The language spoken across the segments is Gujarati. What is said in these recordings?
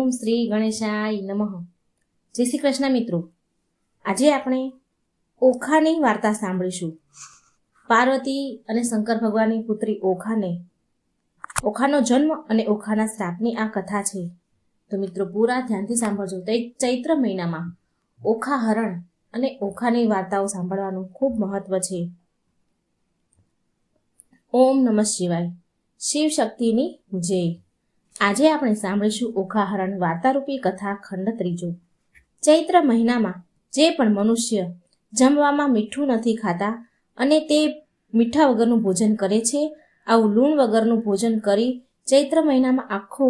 ઓમ શ્રી ગણેશાય નમઃ. જય શ્રી કૃષ્ણ મિત્રો. આજે આપણે ઓખાની વાર્તા સાંભળીશું. પાર્વતી અને શંકર ભગવાનની પુત્રી ઓખાને, ઓખાનો જન્મ અને ઓખાના શ્રાપની આ કથા છે. તો મિત્રો પૂરા ધ્યાનથી સાંભળજો. ચૈ- ચૈત્ર મહિનામાં ઓખા હરણ અને ઓખાની વાર્તાઓ સાંભળવાનું ખૂબ મહત્વ છે. ઓમ નમઃ શિવાય. શિવ શક્તિની જય. આજે આપણે સાંભળીશું ઓખાહરણ વાર્તારૂપી કથા ખંડ ત્રીજો. ચૈત્ર મહિનામાં જે પણ મનુષ્ય જમવામાં મીઠું નથી ખાતા અને તે મીઠા વગરનું ભોજન કરે છે, આવું લૂણ વગરનું ભોજન કરી ચૈત્ર મહિનામાં આખો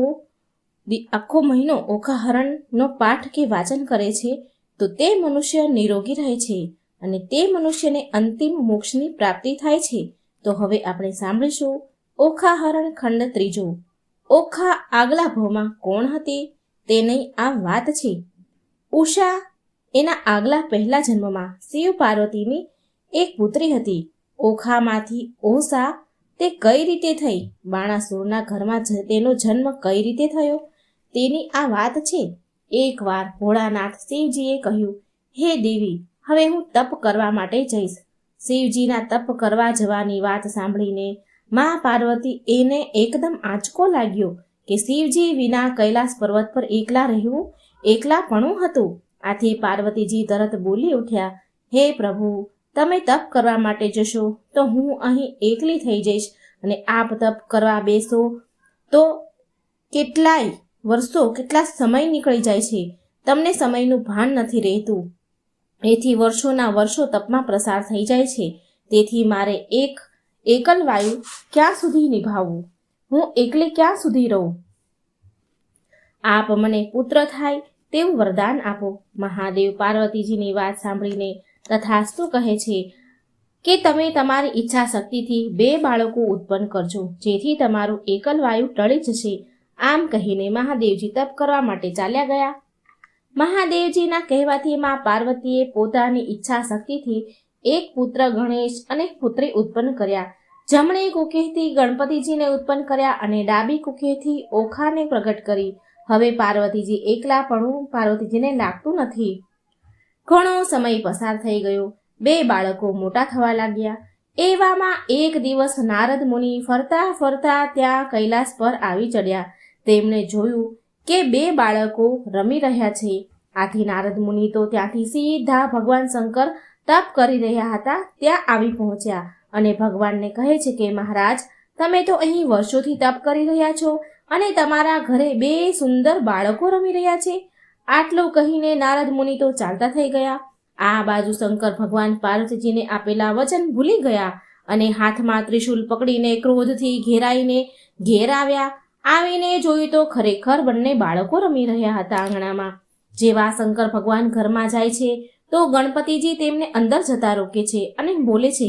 આખો મહિનો ઓખાહરણનો પાઠ કે વાચન કરે છે, તો તે મનુષ્ય નિરોગી રહે છે અને તે મનુષ્યને અંતિમ મોક્ષની પ્રાપ્તિ થાય છે. તો હવે આપણે સાંભળીશું ઓખાહરણ ખંડ ત્રીજો. ઓખા આગલા ભાવમાં કોણ હતી તેની આ વાત છે. ઉષા એના આગલા પહેલા જન્મમાં શિવ પાર્વતીની એક પુત્રી હતી. ઓખામાંથી ઓસા તે કઈ રીતે થઈ? બાણાસુરના ઘરમાં તેનો જન્મ કઈ રીતે થયો? તેની આ વાત છે. એકવાર ભોળાનાથ શિવજીએ કહ્યું, હે દેવી, હવે હું તપ કરવા માટે જઈશ. શિવજીના તપ કરવા જવાની વાત સાંભળીને મા પાર્વતી એને એકદમ આંચકો લાગ્યો કે શિવજી વિના કૈલાસ પર્વત પર એકલા રહેવું એકલાપણું હતું. આથી પાર્વતીજી તરત બોલી ઉઠ્યા, હે પ્રભુ, તમે તપ કરવા માટે જશો, તો હું અહીં એકલી થઈ જઈશ અને આપ તપ કરવા બેસો તો કેટલાય વર્ષો, કેટલા સમય નીકળી જાય છે. તમને સમયનું ભાન નથી રહેતું. એથી વર્ષોના વર્ષો તપમાં પ્રસાર થઈ જાય છે. તેથી મારે એક એકલ વાયુ ક્યાં સુધી નિભાવવું હું એકલી ક્યાં સુધી રહું? આપ મને પુત્ર થાય તેવું વરદાન આપો. મહાદેવ પાર્વતીજીની વાત સાંભળીને તથાસ્તુ કહે છે કે તમે તમારી ઈચ્છા શક્તિથી બે બાળકો ઉત્પન્ન કરજો, જેથી તમારું એકલ વાયુ ટળી જશે. આમ કહીને મહાદેવજી તપ કરવા માટે ચાલ્યા ગયા. મહાદેવજીના કહેવાથી માં પાર્વતીએ પોતાની ઈચ્છા શક્તિથી એક પુત્ર ગણેશ અને પુત્રી ઉત્પન્ન કર્યા. જમણી કુખેથી ગણપતિજીને ઉત્પન્ન કર્યા અને ડાબી કુખેથી ઓખાને પ્રગટ કરી. હવે પાર્વતીજી એકલાપણું પાર્વતીજીને લાગતું નથી. ઘણો સમય પસાર થઈ ગયો. બે બાળકો મોટા થવા લાગ્યા. એવામાં એક દિવસ નારદ મુનિ ફરતા ફરતા ત્યાં કૈલાસ પર આવી ચડ્યા. તેમણે જોયું કે બે બાળકો રમી રહ્યા છે. આથી નારદ મુનિ તો ત્યાંથી સીધા ભગવાન શંકર તપ કરી રહ્યા હતા, ત્યાં આવી પહોંચ્યા અને ભગવાનને કહે છે કે, મહારાજ, તમે તો અહીં વર્ષોથી તપ કરી રહ્યા છો અને તમારા ઘરે બે સુંદર બાળકો રમી રહ્યા છે. આટલું કહીને નારદ મુનિ તો ચાલતા થઈ ગયા. આ બાજુ શંકર ભગવાન પાર્વતીજીને આપેલા વચન ભૂલી ગયા અને હાથમાં ત્રિશૂલ પકડીને ક્રોધથી ઘેરાઈને ઘેર આવ્યા. આવીને જોયું તો ખરેખર બંને બાળકો રમી રહ્યા હતા આંગણામાં. જેવા શંકર ભગવાન ઘરમાં જાય છે તો ગણપતિજી તેમને અંદર જતા રોકે છે અને બોલે છે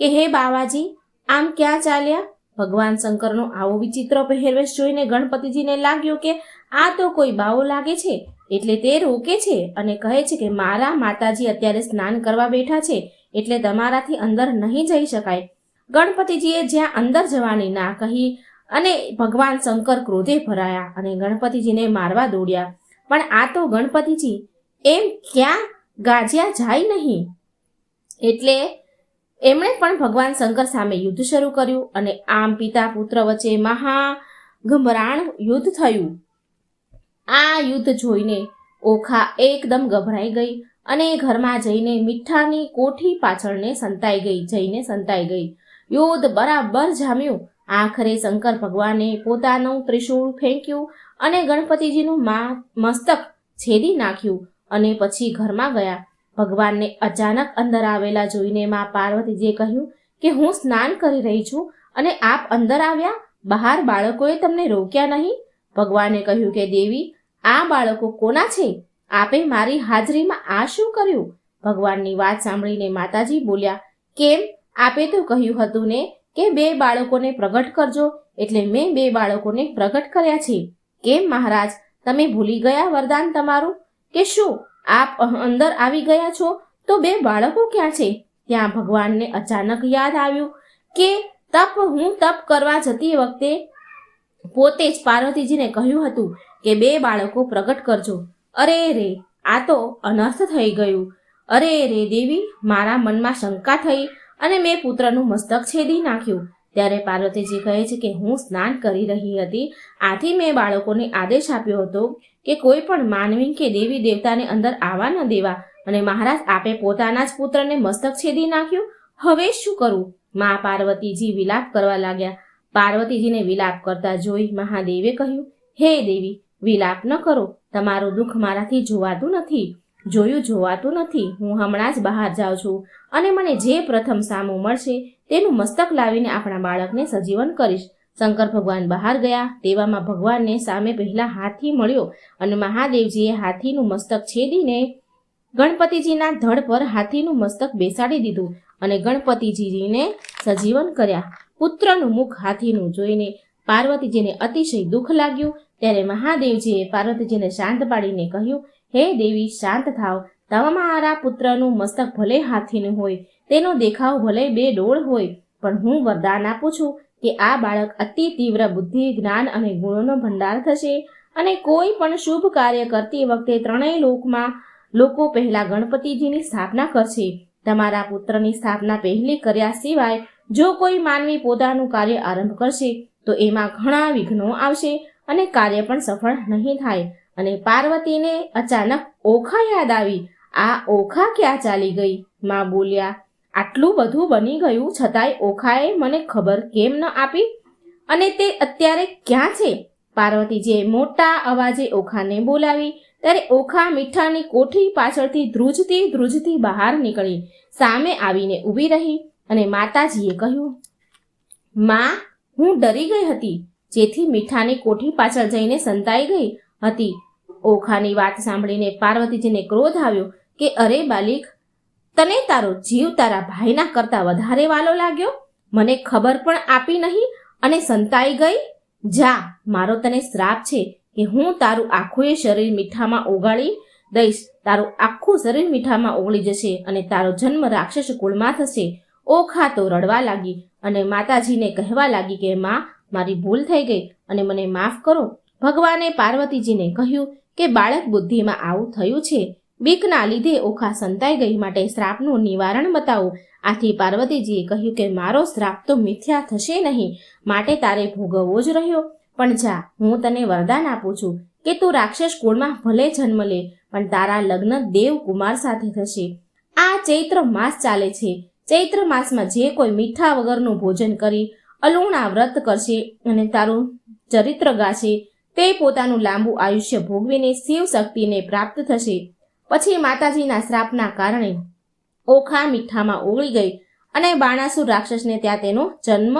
કે, હે બાવાજી, આમ ક્યાં ચાલ્યા? ભગવાન શંકરનો આવો વિચિત્ર પહેરવેશ જોઈને ગણપતિજીને લાગ્યું કે, આ તો કોઈ બાવો લાગે છે, એટલે તે રોકે છે અને કહે છે કે, મારા માતાજી અત્યારે સ્નાન કરવા બેઠા છે, એટલે તમારાથી અંદર નહીં જઈ શકાય. ગણપતિજીએ જ્યાં અંદર જવાની ના કહી અને ભગવાન શંકર ક્રોધે ભરાયા અને ગણપતિજીને મારવા દોડ્યા. પણ આ તો ગણપતિજી, એમ ક્યાં ગાજ્યા જાય નહીં. એટલે એમણે પણ ભગવાન શંકર સામે યુદ્ધ શરૂ કર્યું અને આમ પિતા પુત્ર વચ્ચે મહા ગંભરાણ યુદ્ધ થયું. આ યુદ્ધ જોઈને ઓખા એકદમ ગભરાઈ ગઈ અને ઘરમાં જઈને મીઠાની કોઠી પાછળને સંતાઈ ગઈ, જઈને સંતાઈ ગઈ. યુદ્ધ બરાબર જામ્યું. આખરે શંકર ભગવાને પોતાનું ત્રિશૂળ ફેંક્યું અને ગણપતિજીનું મા મસ્તક છેદી નાખ્યું. અને પછી ઘરમાં ગયા. ભગવાનને અચાનક અંદર આવેલા જોઈને મા પાર્વતીજીએ કહ્યું કે હું સ્નાન કરી રહી છું અને આપ અંદર આવ્યા. બહાર બાળકોએ તમને રોક્યા નહીં. ભગવાને કહ્યું કે દેવી, આ બાળકો કોના છે? આપે મારી હાજરીમાં આ શું કર્યું? ભગવાનની વાત સાંભળીને માતાજી બોલ્યા, કેમ? આપે તો કહ્યું હતું ને કે બે બાળકોને પ્રગટ કરજો. એટલે મેં બે બાળકોને પ્રગટ કર્યા છે. કેમ મહારાજ? તમે ભૂલી ગયા વરદાન તમારું? કે શું? આપ અંદર આવી ગયા છો? તો બે બાળકો ક્યાં છે? ત્યાં ભગવાનને અચાનક યાદ આવ્યું કે તપ હું તપ કરવા જતી વખતે પોતે જ પાર્વતીજીને કહ્યું હતું કે બે બાળકો પ્રગટ કરજો. અરે રે, આ તો અનર્થ થઈ ગયું. અરે રે દેવી, મારા મનમાં શંકા થઈ અને મેં પુત્રનું મસ્તક છેદી નાખ્યું. ત્યારે પાર્વતીજી કહે છે કે હું સ્નાન કરી રહી હતી. આથી મેં બાળકોને આદેશ આપ્યો હતો કે કોઈ પણ માનવી કે દેવી દેવતાને અંદર આવવા ન દેવા અને મહારાજ આપે પોતાના જ પુત્રને મસ્તક છેદી નાખ્યું? હવે શું કરું? મા પાર્વતીજી વિલાપ કરવા લાગ્યા. પાર્વતીજીને વિલાપ કરતા જોઈ મહાદેવે કહ્યું, હે દેવી, વિલાપ ન કરો. તમારું દુઃખ મારાથી જોવાતું નથી. જોયું જોવાતું નથી. હું હમણાં જ બહાર જાઉં છું અને મને જે પ્રથમ સામું મળશે તેનું મસ્તક લાવીને આપણા બાળકને સજીવન કરીશ. શંકર ભગવાન બહાર ગયા. તેવામાં ભગવાનને સામે પહેલા હાથી મળ્યો અને મહાદેવજીએ હાથીનું મસ્તક છેદીને ગણપતિજીના ધડ પર હાથીનું મસ્તક બેસાડી દીધું અને ગણપતિજીને સજીવન કર્યા. પુત્રનું મુખ હાથીનું જોઈને પાર્વતીજીને અતિશય દુઃખ લાગ્યું. ત્યારે મહાદેવજીએ પાર્વતીજીને શાંત પાડીને કહ્યું, હે દેવી, શાંત થાવ. તમારા પુત્રનું મસ્તક ભલે હાથીનું હોય, તેનો દેખાવ ભલે બે ડોળ હોય, પણ હું વરદાન આપું છું. કે આ બાળક અતિ તીવ્ર બુદ્ધિ, જ્ઞાન અને ગુણોનો ભંડાર થશે અને કોઈ પણ શુભ કાર્ય કરતી વખતે ત્રણેય લોકમાં, લોકો પહેલા ગણપતિજીની સ્થાપના કરશે. તમારા પુત્રની સ્થાપના પહેલી કર્યા સિવાય જો કોઈ માનવી પોતાનું કાર્ય આરંભ કરશે, તો એમાં ઘણા વિઘ્નો આવશે અને કાર્ય પણ સફળ નહીં થાય. અને પાર્વતીને અચાનક ઓખા યાદ આવી. આ ઓખા ક્યાં ચાલી ગઈ? માં બોલ્યા આટલું બધું બની ગયું છતાંય ઓખાએ મને ખબર કેમ ન આપી? અને તે અત્યારે ક્યાં છે? પાર્વતીજીએ મોટા અવાજે ઓખાને બોલાવી, ત્યારે ઓખા મીઠાની કોઠી પાછળથી ધ્રુજતી ધ્રુજતી બહાર નીકળી, સામે આવીને ઊભી રહી અને માતાજીએ કહ્યું, માં, હું ડરી ગઈ હતી. જેથી મીઠાની કોઠી પાછળ જઈને સંતાઈ ગઈ હતી. ઓખાની વાત સાંભળીને પાર્વતીજીને ક્રોધ આવ્યો કે, અરે બાલિક તને તારો જીવ તારા ભાઈના કરતા વધારે વાલો લાગ્યો? મને ખબર પણ આપી નહીં અને સંતાઈ ગઈ? જા, મારો તને શ્રાપ છે કે હું તારું આખું શરીર મીઠામાં ઓગાળી દઈશ. તારું આખું શરીર મીઠામાં ઓગળી જશે અને તારો જન્મ રાક્ષસ કુળમાં થશે. ઓખા તો રડવા લાગી અને માતાજીને કહેવા લાગી કે, માં, મારી ભૂલ થઈ ગઈ અને મને માફ કરો. ભગવાને પાર્વતીજીને કહ્યું કે, બાળક બુદ્ધિમાં આવું થયું છે બીકના લીધે ઓખા સંતાઈ ગઈ માટે શ્રાપનું નિવારણ બતાવો. આથી પાર્વતીજીએ કહ્યું કે મારો શ્રાપ તો મિથ્યા થશે નહીં, માટે તારે ભોગવવો જ રહ્યો. પણ જા, હું તને વરદાન આપું છું કે તું રાક્ષસ કુળમાં ભલે જન્મ લે, પણ તારા લગ્ન દેવ કુમાર સાથે થશે. આ ચૈત્ર માસ ચાલે છે. ચૈત્ર માસમાં જે કોઈ મીઠા વગરનું ભોજન કરી અલુણા વ્રત કરશે અને તારું ચરિત્ર ગાશે, તે પોતાનું લાંબુ આયુષ્ય ભોગવીને શિવ શક્તિને પ્રાપ્ત થશે. પછી માતાજીના શ્રાપના કારણે ઓખા મીઠામાં ઓગળી ગઈ અને બાણાસુર રાક્ષસને ત્યાં તેનો જન્મ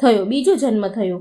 થયો, બીજો જન્મ થયો.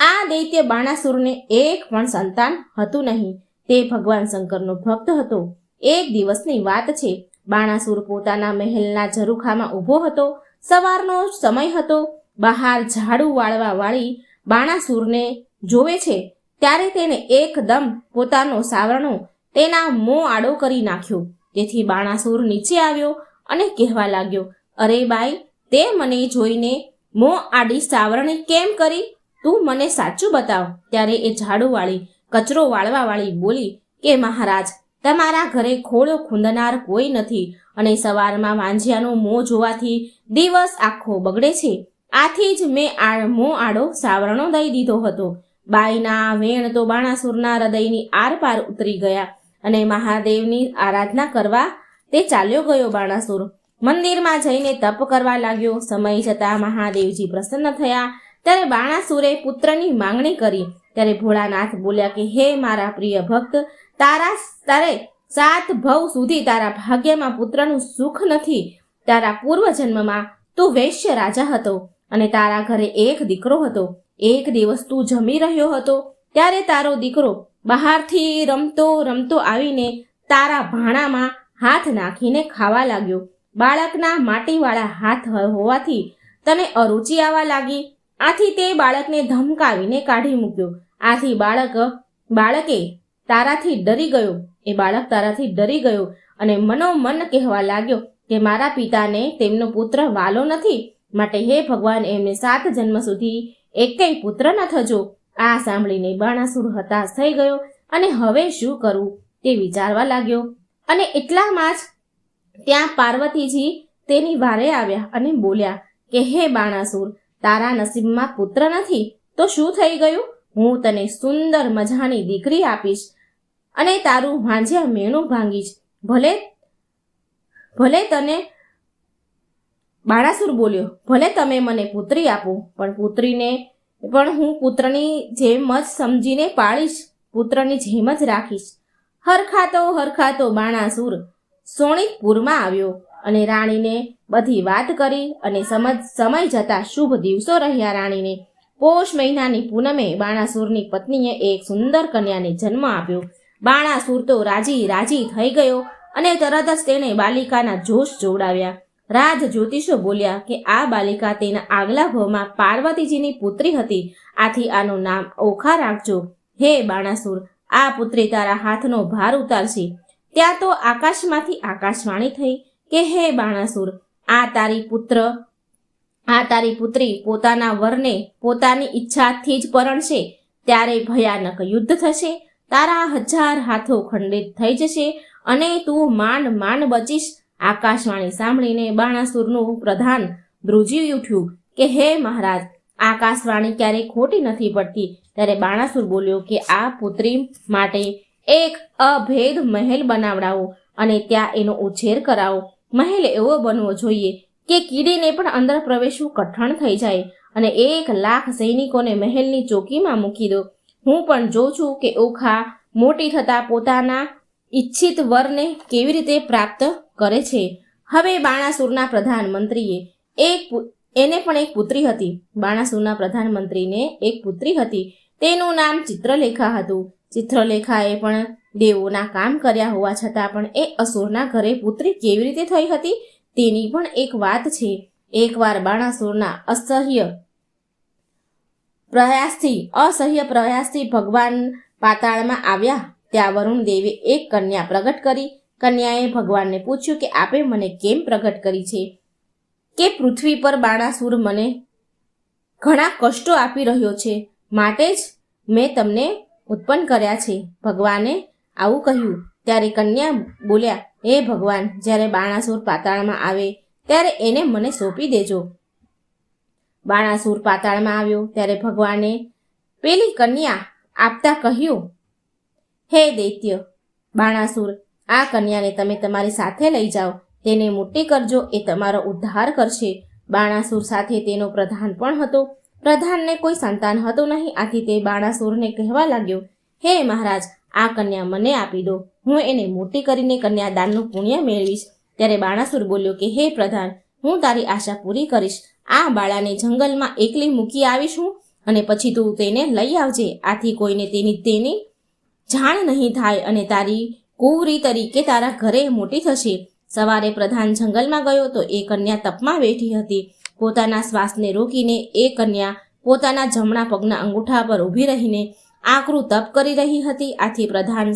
આ દૈત્ય બાણાસુરને એક પણ સંતાન હતું નહીં. તે ભગવાન શંકરનો ભક્ત હતો. એક દિવસની વાત છે, બાણાસુર પોતાના મહેલના ઝરૂખામાં ઊભો હતો. સવારનો સમય હતો. બહાર ઝાડુ વાળવા વાળી બાણાસુરને જોવે છે. ત્યારે તેને એકદમ પોતાનો સાવરણો તેના મોં આડો કરી નાખ્યો. તેથી બાણાસુર નીચે આવ્યો અને કહેવા લાગ્યો, અરે બાઈ, તે મને જોઈને મોં આડી સાવરણે કેમ કરી? તું મને સાચું બતાવ. ત્યારે એ ઝાડુવાળી, કચરો વાળવાવાળી બોલી કે, મહારાજ, તમારા ઘરે ખોળો ખૂંદનાર કોઈ નથી અને સવારમાં વાંજિયાનું મોં જોવાથી દિવસ આખો બગડે છે. આથી જ મેં આ મોં આડો સાવરણો દઈ દીધો હતો. બાઈના વેણ તો બાણાસુરના હૃદયની આરપાર ઉતરી ગયા. અને મહાદેવની આરાધના કરવા તે ચાલ્યો ગયો બાણાસુર. મંદિરમાં જઈને તપ કરવા લાગ્યો. સમય જતાં મહાદેવજી પ્રસન્ન થયા. ત્યારે બાણાસુરે પુત્રની માંગણી કરી. ત્યારે ભોળાનાથ બોલ્યા કે, હે મારા પ્રિય ભક્ત, તારા તારે સાત ભવ સુધી તારા ભાગ્યમાં પુત્રનું સુખ નથી. તારા પૂર્વજન્મમાં તું વૈશ્ય રાજા હતો અને તારા ઘરે એક દીકરો હતો. એક દિવસ તું જમી રહ્યો હતો. ત્યારે તારો દીકરો બહારથી રમતો રમતો આવીને તારા ભાણામાં હાથ નાખીને ખાવા લાગ્યો. બાળકના માટીવાળા હાથ હોવાથી તને અરુચિ આવવા લાગી. આથી તે બાળકને ધમકાવીને કાઢી મૂક્યો. આથી બાળક, બાળકે તારાથી ડરી ગયો. એ બાળક તારાથી ડરી ગયો અને મનોમન કહેવા લાગ્યો કે મારા પિતાને તેમનો પુત્ર વાલો નથી. માટે હે ભગવાન, એમને સાત જન્મ સુધી એકેય પુત્ર ન થજો. આ સાંભળીને બાણાસુર હતાશ થઈ ગયો અને હવે શું કરવું તે વિચારવા લાગ્યો. અને એટલામાં જ ત્યાં પાર્વતીજી તેની વારે આવ્યા અને બોલ્યા કે, હે બાણાસુર, તારા નસીબમાં પુત્ર નથી? તો શું થઈ ગયું? હું તને સુંદર મજાની દીકરી આપીશ અને તારું વાંઝ્યા મેણું ભાંગીશ. ભલે ભલે તને બાણાસુર બોલ્યો, ભલે તમે મને પુત્રી આપો, પણ પુત્રીને પણ હું પુત્રની જેમ જ સમજીને પાળીશ, પુત્રની જેમ જ રાખીશ. હરખાતો હરખાતો બાણાસુર સોણિતપુરમાં આવ્યો અને રાણીને બધી વાત કરી અને સમજ, સમય જતા શુભ દિવસો રહ્યા રાણીને. પોષ મહિનાની પૂનમે બાણાસુરની પત્નીએ એક સુંદર કન્યાને જન્મ આપ્યો. બાણાસુર તો રાજી રાજી થઈ ગયો અને તરત જ તેણે બાલિકાના જોશ જોડાવ્યા. રાજ જ્યોતિષો બોલ્યા કે આ બાલિકા તેના આગલા ભવમાં પાર્વતીજીની પુત્રી હતી. આથી આનું નામ ઓખા રાખજો. હે બાણાસુર, આ પુત્રી તારા હાથનો ભાર ઉતારશે. ત્યાં તો આકાશમાંથી આકાશવાણી થઈ કે હે બાણાસુર, આ તારી પુત્ર, આ તારી પુત્રી પોતાના વરને પોતાની ઈચ્છાથી જ પરણશે. ત્યારે ભયાનક યુદ્ધ થશે. તારા હજાર હાથો ખંડિત થઈ જશે અને તું માંડ માંડ બચીશ. આકાશવાણી સાંભળીને બાણાસુરનું પ્રધાન ધ્રુજી ઉઠ્યું કે, હે મહારાજ, આકાશવાણી ક્યારેય ખોટી નથી પડતી. ત્યારે બાણાસુર બોલ્યો કે, આ પુત્રી માટે એક અભેદ મહેલ બનાવડાવો અને ત્યાં એનો ઉછેર કરાવો. મહેલ એવો બનવો જોઈએ કે કીડીને પણ અંદર પ્રવેશવું કઠણ થઈ જાય અને એક લાખ સૈનિકોને મહેલની ચોકીમાં મૂકી દો. હું પણ જોઉં છું કે ઓખા મોટી થતા પોતાના ઈચ્છિત વરને કેવી રીતે પ્રાપ્ત કરે છે? હવે બાણાસુરના પ્રધાનમંત્રીએ એક એને પણ એક પુત્રી હતી. બાણાસુરના પ્રધાનમંત્રીને એક પુત્રી હતી. તેનું નામ ચિત્રલેખા હતું. ચિત્રલેખાએ પણ દેવોના કામ કર્યા હોવા છતાં પણ એ અસુરના ઘરે પુત્રી કેવી રીતે થઈ હતી? તેની પણ એક વાત છે. એકવાર બાણાસુરના અસહ્ય પ્રયાસથી અસહ્ય પ્રયાસથી ભગવાન પાતાળમાં આવ્યા. ત્યાં વરુણ દેવે એક કન્યા પ્રગટ કરી. કન્યાએ ભગવાનને પૂછ્યું કે, આપે મને કેમ પ્રગટ કરી છે? કે પૃથ્વી પર બાણાસુર મને ઘણા કષ્ટો આપી રહ્યો છે? માટે જ મેં તમને ઉત્પન્ન કર્યા છે. ભગવાને આવું કહ્યું. ત્યારે કન્યા બોલ્યા, હે ભગવાન, જ્યારે બાણાસુર પાતાળમાં આવે, ત્યારે એને મને સોંપી દેજો. બાણાસુર પાતાળમાં આવ્યો. ત્યારે ભગવાને પેલી કન્યા આપતા કહ્યું હે દૈત્ય, બાણાસુર, આ કન્યાને તમે તમારી સાથે લઈ જાઓ. તેને મોટી કરજો, એ તમારો ઉદ્ધાર કરશે. બાણાસુર સાથે તેનો પ્રધાન પણ હતો. પ્રધાનને કોઈ સંતાન હતું નહીં. આથી તે બાણાસુરને કહેવા લાગ્યો, હે મહારાજ, આ કન્યા મને આપી દો. હું એને મોટી કરીને કન્યાદાનનું પુણ્ય મેળવીશ. ત્યારે બાણાસુર બોલ્યો કે, હે પ્રધાન, હું તારી આશા પૂરી કરીશ. આ બાળાને જંગલમાં એકલી મૂકી આવીશ હું, અને પછી તું તેને લઈ આવજે. આથી કોઈને તેની તેની જાણ નહીં થાય અને તારી કુંવરી તરીકે તારા ઘરે મોટી થશે. સવારે પ્રધાન જંગલમાં ગયો તો એ કન્યા તપમાં બેઠી હતી. પોતાના શ્વાસને રોકીને એ કન્યા પોતાના જમણા પગના અંગૂઠા પર ઊભી રહીને આકરું તપ કરી રહી હતી. આથી પ્રધાન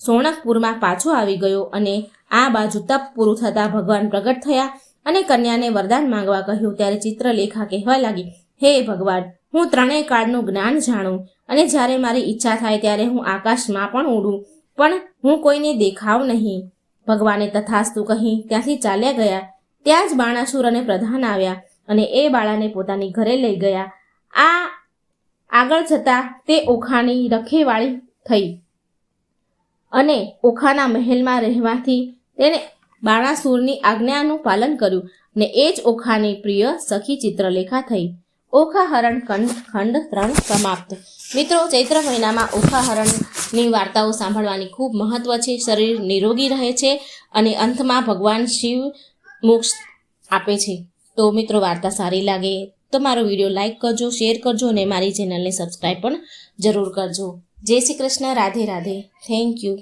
સોણકપુરમાં પાછો આવી ગયો અને આ બાજુ તપ પૂરું થતાં ભગવાન પ્રગટ થયા અને કન્યાને વરદાન માંગવા કહ્યું. ત્યારે ચિત્રલેખા કહેવા લાગી, હે ભગવાન, હું ત્રણેય કાળનું જ્ઞાન જાણું. અને જ્યારે મારી ઈચ્છા થાય ત્યારે હું આકાશમાં પણ ઉડું. પણ હું કોઈને દેખાવ નહીં. ભગવાને તથાસ્તુ કહી ત્યાંથી ચાલ્યા ગયા. ત્યાં જ બાણાસુર અને પ્રધાન આવ્યા અને એ બાળાને પોતાની ઘરે લઈ ગયા. આ આગળ જતા તે ઓખાની રખેવાળી થઈ. અને ઓખાના મહેલમાં રહેવાથી તેણે બાણાસુરની આજ્ઞાનું પાલન કર્યું અને એ જ ઓખાની પ્રિય સખી ચિત્રલેખા થઈ. ઓખા હરણ ખંડ ખંડ ત્રણ સમાપ્ત. મિત્રો, ચૈત્ર મહિનામાં ઓખા હરણની વાર્તાઓ સાંભળવાની ખૂબ મહત્વ છે. શરીર નિરોગી રહે છે અને અંતમાં ભગવાન શિવ મોક્ષ આપે છે. તો મિત્રો, વાર્તા સારી લાગે તો મારો વીડિયો લાઇક કરજો, શેર કરજો અને મારી ચેનલને સબસ્ક્રાઈબ પણ જરૂર કરજો. જય શ્રી કૃષ્ણ. રાધે રાધે. Thank you.